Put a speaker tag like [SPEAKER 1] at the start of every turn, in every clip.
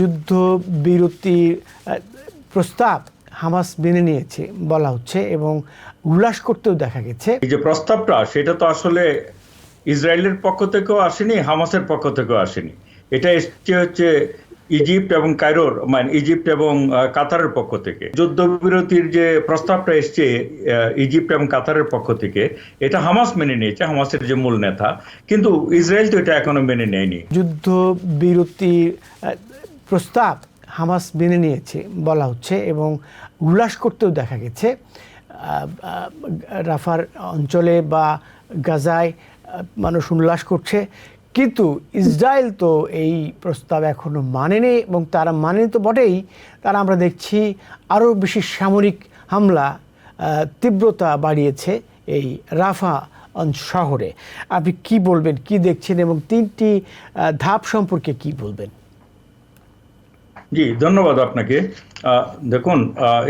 [SPEAKER 1] যুদ্ধ বিরতির প্রস্তাব হামাস মেনে নিয়েছে বলা হচ্ছে এবং উল্লাস করতেও দেখা গেছে।
[SPEAKER 2] এই যে প্রস্তাবটা সেটা তো আসলে ইসরায়েলের পক্ষ থেকেও আসেনি হামাসের পক্ষ থেকেও আসেনি। এটা এসছে হচ্ছে ইজিপ্ট এবং কায়রোর মানে ইজিপ্ট এবং কাতারের পক্ষ থেকে। যুদ্ধবিরতির যে প্রস্তাবটা এসছে ইজিপ্ট এবং কাতারের পক্ষ থেকে এটা হামাস মেনে নিয়েছে হামাসের যে মূল নেতা। কিন্তু ইসরায়েল তো এটা এখনও মেনে নেয়নি।
[SPEAKER 1] যুদ্ধ বিরতির প্রস্তাব হামাস মেনে নিয়েছে, বলা হচ্ছে, এবং উল্লাস করতেও দেখা গেছে। রাফার অঞ্চলে বা গাজায় মানুষ উল্লাস করছে। কিন্তু ইসরায়েল তো এই প্রস্তাব এখনও মানেনি, এবং তারা মানেনি তো বটেই। তারা আমরা দেখছি আরও বেশি সামরিক হামলা তীব্রতা বাড়িয়েছে এই রাফা শহরে। আপনি কি বলবেন, কি দেখছেন, এবং তিনটি ধাপ সম্পর্কে কি বলবেন?
[SPEAKER 2] জি, ধন্যবাদ আপনাকে। দেখুন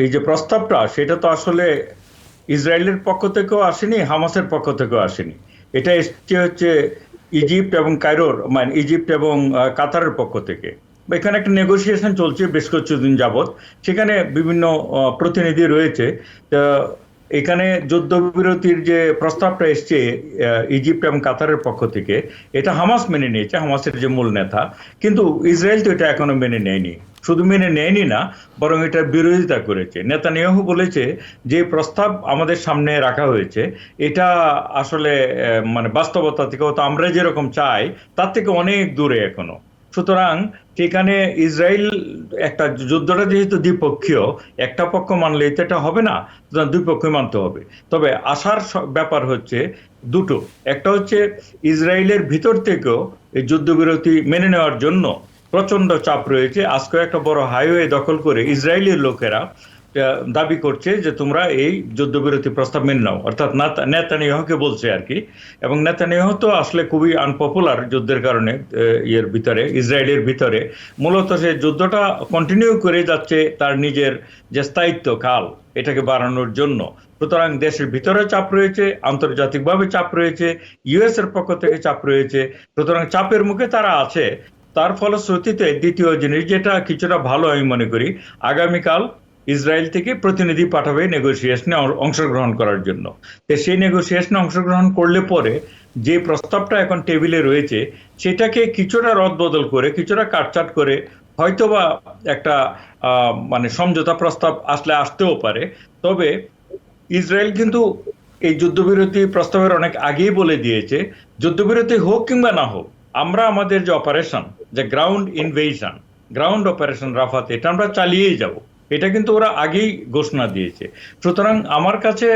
[SPEAKER 2] এই যে প্রস্তাবটা, সেটা তো আসলে ইসরায়েলের পক্ষ থেকেও আসেনি, হামাসের পক্ষ থেকেও আসেনি। এটা এসছে হচ্ছে ইজিপ্ট এবং কায়রোর মানে ইজিপ্ট এবং কাতারের পক্ষ থেকে। এখানে একটা নেগোসিয়েশন চলছে বেশ কিছুদিন যাবৎ। সেখানে বিভিন্ন প্রতিনিধি রয়েছে। এখানে যুদ্ধবিরতির যে প্রস্তাবটা এসছে ইজিপ্ট এবং কাতারের পক্ষ থেকে, এটা হামাস মেনে নিয়েছে, হামাসের যে মূল নেতা। কিন্তু ইসরায়েল তো এটা এখনও মেনে নেয়নি। শুধু মেনে নেয়নি না, বরং এটার বিরোধিতা করেছে। নেতা নেতানিয়াহু বলেছে যে প্রস্তাব আমাদের সামনে রাখা হয়েছে, এটা আসলে মানে বাস্তবতা থেকে তো আমরা যেরকম চাই, তার থেকে অনেক দূরে এখনও। সুতরাং সেখানে ইসরায়েল একটা যুদ্ধটা যেহেতু দ্বিপক্ষীয়, একটা পক্ষ মানলে তো এটা হবে না, সুতরাং দুই পক্ষই মানতে হবে। তবে আসার ব্যাপার হচ্ছে দুটো। একটা হচ্ছে ইসরায়েলের ভিতর থেকেও এই যুদ্ধবিরতি মেনে নেওয়ার জন্য প্রচণ্ড চাপ রয়েছে। আজকে একটা বড় হাইওয়ে দখল করে ইসরায়েলের লোকেরা দাবি করছে যে তোমরা এই যুদ্ধবিরতি প্রস্তাব মেনে নাও। অর্থাৎ নেতা- নেতানিয়াহুকে বলছে আর কি। এবং নেতানিয়াহু তো আসলে খুবই আনপপুলার যুদ্ধের কারণে ইয়ের ভিতরে, ইসরায়েলের ভিতরে। মূলত সে যুদ্ধটা কন্টিনিউ করে যাচ্ছে তার নিজের যে স্থায়িত্ব, কাল, এটাকে বাড়ানোর জন্য। সুতরাং দেশের ভিতরে চাপ রয়েছে, আন্তর্জাতিকভাবে চাপ রয়েছে ইউএস এর পক্ষ থেকে চাপ রয়েছে। সুতরাং চাপের মুখে তারা আছে। তার ফলশ্রুতিতে দ্বিতীয় জিনিস যেটা কিছুটা ভালো আমি মনে করি, আগামীকাল ইসরায়েল থেকে প্রতিনিধি পাঠাবে নেগোসিয়েশনে অংশগ্রহণ করার জন্য। তো সেই নেগোসিয়েশনে অংশগ্রহণ করলে পরে যে প্রস্তাবটা এখন টেবিলে রয়েছে, সেটাকে কিছুটা রদবদল করে, কিছুটা কাটছাট করে হয়তোবা একটা মানে সমঝোতা প্রস্তাব আসলে আসতেও পারে। তবে ইসরায়েল কিন্তু এই যুদ্ধবিরতি প্রস্তাবের অনেক আগেই বলে দিয়েছে, যুদ্ধবিরতি হোক কিংবা না হোক, আমরা আমাদের যে অপারেশন যে গ্রাউন্ড ইনভেশন গ্রাউন্ড অপারেশন রাফাতে, এটা আমরা চালিয়েই যাব। এটা কিন্তু ওরা আগেই ঘোষণা দিয়েছে। সুতরাং আমার কাছে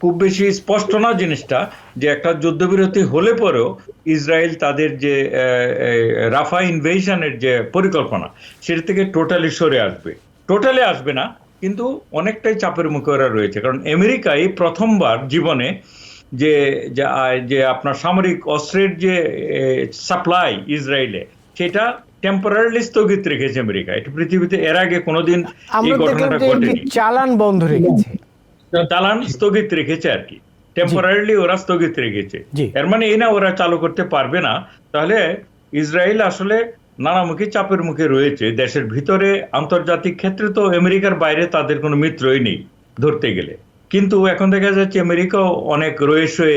[SPEAKER 2] খুব বেশি স্পষ্ট না জিনিসটা যে একটা যুদ্ধবিরতি হলে পরেও ইসরায়েল তাদের যে রাফা ইনভেশনের যে পরিকল্পনা, সেটা থেকে টোটালি সরে আসবে। টোটালি আসবে না, কিন্তু অনেকটাই চাপের মুখে ওরা রয়েছে। কারণ আমেরিকা এই প্রথমবার জীবনে যে যে আপনার সামরিক অস্ত্রের যে সাপ্লাই ইসরায়েলে, সেটা টেম্পোরারিলি স্থগিত রেখেছে আমেরিকা। এটা পৃথিবীতে এর আগে কোনোদিন এই ঘটনাটা ঘটেনি।
[SPEAKER 1] চালান বন্ধ রেখেছে।
[SPEAKER 2] চালান স্থগিত রেখেছে আর কি। টেম্পোরারিলি ওরা স্থগিত রেখেছে। এর মানে এই না ওরা চালু করতে পারবে না। তাহলে ইসরায়েল আসলে নানামুখী চাপের মুখে রয়েছে। দেশের ভিতরে আন্তর্জাতিক ক্ষেত্রে তো আমেরিকার বাইরে তাদের কোনো মিত্রই নেই ধরতে গেলে। কিন্তু এখন দেখা যাচ্ছে আমেরিকাও অনেক হয়ে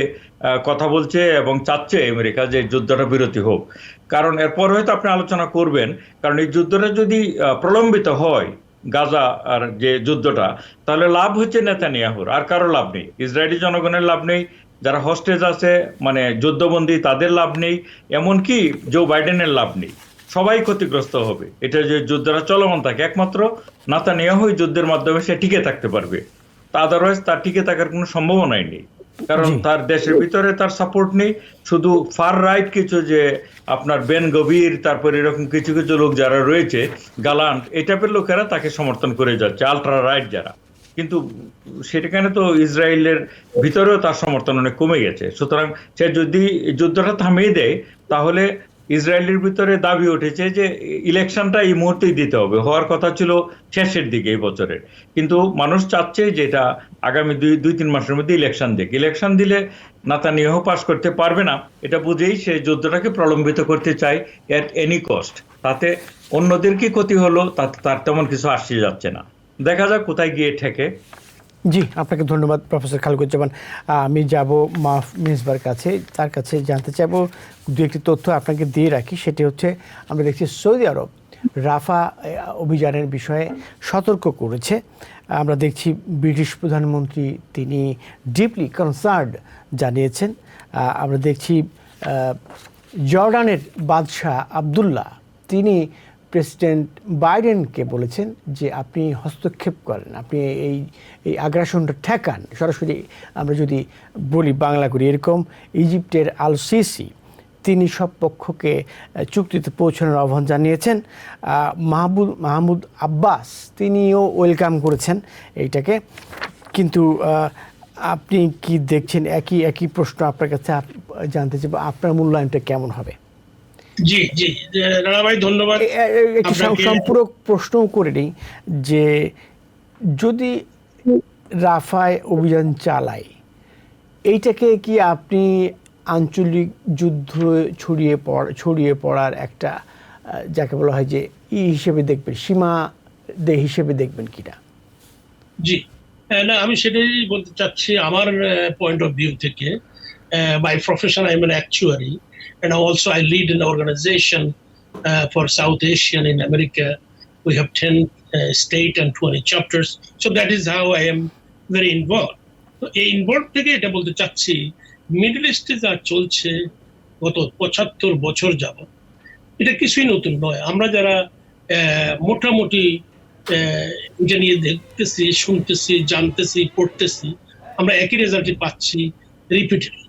[SPEAKER 2] কথা বলছে এবং চাচ্ছে আমেরিকা যে যুদ্ধটা বিরতি হোক। কারণ এরপর হয়তো আপনি আলোচনা করবেন, কারণ এই যুদ্ধটা যদি প্রলম্বিত হয় গাজা আর যে যুদ্ধটা, তাহলে লাভ হচ্ছে নেতানিয়াহুর। আর কারও লাভ নেই। ইসরায়েলি জনগণের লাভ নেই, যারা হোস্টেজ আছে মানে যুদ্ধবন্দী, তাদের লাভ নেই, এমনকি জো বাইডেনের লাভ নেই। সবাই ক্ষতিগ্রস্ত হবে। এটা যে যুদ্ধটা চলমান থাকে, একমাত্র নাতানিয়াহু এই যুদ্ধের মাধ্যমে সে টিকে থাকতে পারবে। তা আদারওয়াইজ তার টিকে থাকার কোনো সম্ভাবনাই নেই। কারণ তার দেশের ভিতরে তার সাপোর্ট নেই। শুধু ফার রাইট কিছু যে আপনার বেন গভীর তারপর এরকম কিছু কিছু লোক যারা রয়েছে গালান্ট এই টাইপের লোকেরা তাকে সমর্থন করে যাচ্ছে আলট্রা রাইট যারা। কিন্তু সেখানে তো ইসরায়েলের ভিতরেও তার সমর্থন অনেক কমে গেছে। সুতরাং সে যদি যুদ্ধটা থামিয়ে দেয় তাহলে ইসরায়েলের ভিতরে দাবি উঠেছে যে ইলেকশনটা এই মুহূর্তেই দিতে হবে। হওয়ার কথা ছিল শেষের দিকে এই বছরের। কিন্তু মানুষ চাচ্ছে যে এটা আগামী দুই দুই, তিন মাসের মধ্যে ইলেকশন দিক। ইলেকশন দিলে নাতা নাতানিয়াহু পাশ করতে পারবে না। এটা বুঝেই সে যুদ্ধটাকে প্রলম্বিত করতে চায় এট এনি কস্ট তাতে অন্যদের কি ক্ষতি হলো, তাতে তার তেমন কিছু আসছে যাচ্ছে না। দেখা যাক কোথায় গিয়ে ঠেকে।
[SPEAKER 1] জি, আপনাকে ধন্যবাদ, প্রফেসর খালকুজ্জামান আমি যাব মাফ মিসবার কাছে, তার কাছে জানতে চাইব দু একটি তথ্য আপনাকে দিয়ে রাখি, সেটি হচ্ছে আমরা দেখছি সৌদি আরব রাফা অভিযানের বিষয়ে সতর্ক করেছে। আমরা দেখছি ব্রিটিশ প্রধানমন্ত্রী তিনি ডিপলি কনসার্ড জানিয়েছেন। আমরা দেখছি জর্ডানের বাদশাহ আবদুল্লাহ, তিনি প্রেসিডেন্ট বাইডেনকে বলেছেন যে আপনি হস্তক্ষেপ করেন আপনি এই এই আগ্রাসনটা ঠেকান। সরাসরি আমরা যদি বলি বাংলা করি এরকম ইজিপ্টের আল সিসি তিনি সব পক্ষকে চুক্তিতে পৌঁছানোর আহ্বান জানিয়েছেন। আহ, মাহবুব মাহমুদ আব্বাস তিনিও ওয়েলকাম করেছেন এইটাকে। কিন্তু আপনি কি দেখছেন একই একই প্রশ্ন আপনার কাছে জানতে চাইব আপনার মূল্যায়নটা কেমন হবে?
[SPEAKER 3] জি ধন্যবাদ।
[SPEAKER 1] একটি সম্পূরক প্রশ্নও করে নিই যে যদি রাফায় অভিযান চালায় এইটাকে কি আপনি আঞ্চলিক যুদ্ধ ছড়িয়ে পড় ছড়িয়ে পড়ার একটা যাকে বলা হয় যে ই হিসেবে দেখবেন সীমা দে হিসেবে দেখবেন কিনা?
[SPEAKER 3] জি। না আমি সেটাই বলতে চাচ্ছি আমার পয়েন্ট অফ ভিউ থেকে। By profession I am an and also I lead an organization uh, for South Asian in America. We have 10 uh, state and 20 chapters. So that is how I am very involved. তো এই involve থেকে এটা বলতে চাচ্ছি middle ইস্টে যা চলছে গত পঁচাত্তর বছর যাবত এটা কিছুই নতুন নয় আমরা যারা মোটামুটি এটা নিয়ে দেখতেছি শুনতেছি জানতেছি পড়তেছি আমরা একই রেজাল্টই পাচ্ছি রিপিটেডলি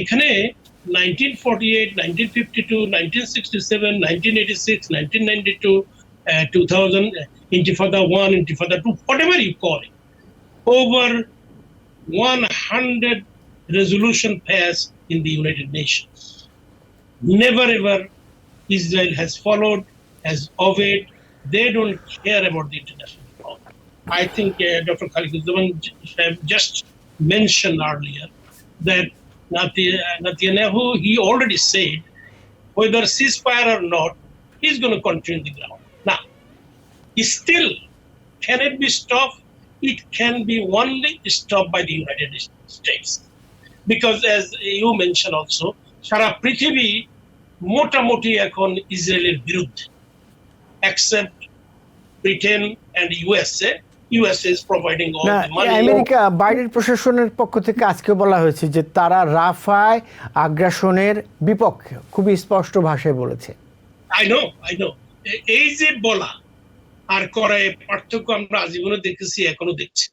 [SPEAKER 3] এখানে 1948, 1952, 1967, 1986, 1992, uh, 2000, uh, Intifada 1, Intifada 2, whatever you call it, over 100 resolution passed in the United Nations. Never ever Israel has followed, has obeyed. They don't care about the international law. I think uh, Dr. Khalid just mentioned earlier that Nati- Netanyahu, he already said whether ceasefire or not, he's going to continue the ground. Now, still, can it be stopped? It can be only stopped by the United States. Because as you mentioned also, সারা পৃথিবী মোটামুটি এখন ইসরায়েলের বিরুদ্ধে except Britain and USA.
[SPEAKER 1] America Biden প্রশাসনের পক্ষ থেকে আজকে বলা হয়েছে যে তারা রাফায় আগ্রাসনের বিপক্ষে খুবই স্পষ্ট ভাষায় বলেছে।
[SPEAKER 3] আই নো আই নো এই যে বলা আর করায় পার্থক্য আমরা আজীবনে দেখেছি এখনও দেখছি।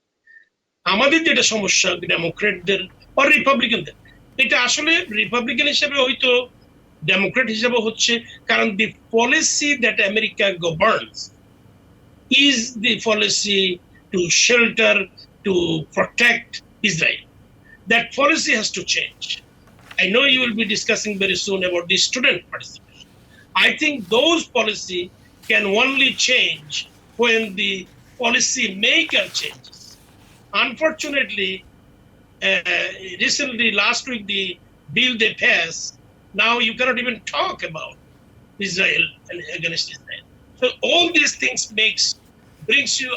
[SPEAKER 3] আমাদের যেটা সমস্যা ডেমোক্রেটদের বা রিপাবলিকানদের এটা আসলে রিপাবলিকান হিসেবে হয়তো ডেমোক্রেট হিসেবে হচ্ছে কারণ the policy that America governs is the policy to shelter, to protect Israel. That policy has to change. I know you will be discussing very soon about the student participation. I think those policy can only change when the policy maker changes. Unfortunately, uh, recently, last week, the bill they passed, now you cannot even talk about Israel and against Israel. So all these things makes brings you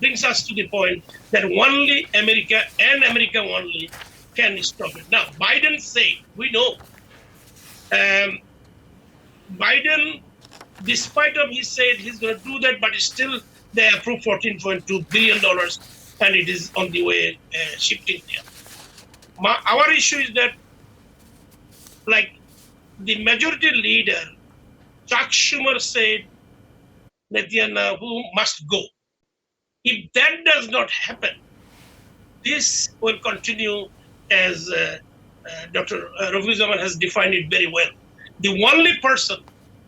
[SPEAKER 3] brings us to the point that only America and America only can stop it. Now, Biden said, we know, um, Biden, despite of he said he's going to do that, but still they approved 14.2 billion dollars, and it is on the way uh, shifting there. My, our issue is that, like the majority leader, Chuck Schumer said, Netanyahu must go. If that does not happen, this will continue as uh, uh, Dr. Ravi Zaman has defined it very well. The only person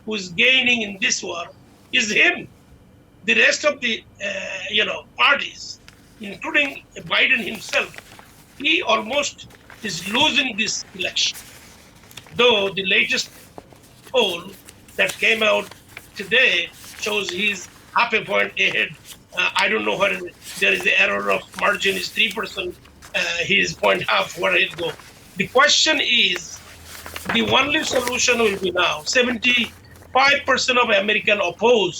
[SPEAKER 3] who is gaining in this war is him. The rest of the uh, you know parties, including Biden himself, he almost is losing this election. Though the latest poll that came out today shows he's half a point ahead. Uh, I don't know where there is the error of margin is three percent. Uh, he is point half where it go. The question is, the only solution will be now 75 5% of American oppose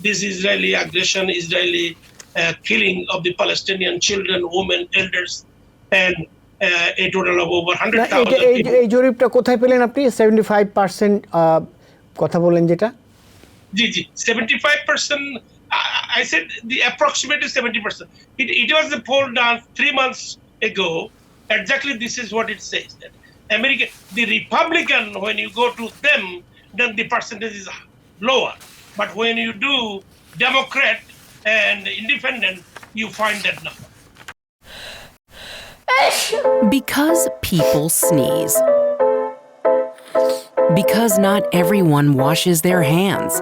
[SPEAKER 3] this Israeli aggression, Israeli uh, killing of the Palestinian children, women, elders, and uh, a total of over
[SPEAKER 1] না, এইটা
[SPEAKER 3] 100,000
[SPEAKER 1] এই
[SPEAKER 3] people.
[SPEAKER 1] এই জরিপটা কোথায় পেলেন আপনি seventy five percent কথা বলেন যেটা
[SPEAKER 3] G, G, 75%. I, I said the approximately 70%. It, it was a poll done three months ago. Exactly this is what it says. The Republican, when you go to them, then the percentage is lower. But when you do Democrat and Independent, you find that.
[SPEAKER 4] Because people sneeze. Because not everyone washes their hands.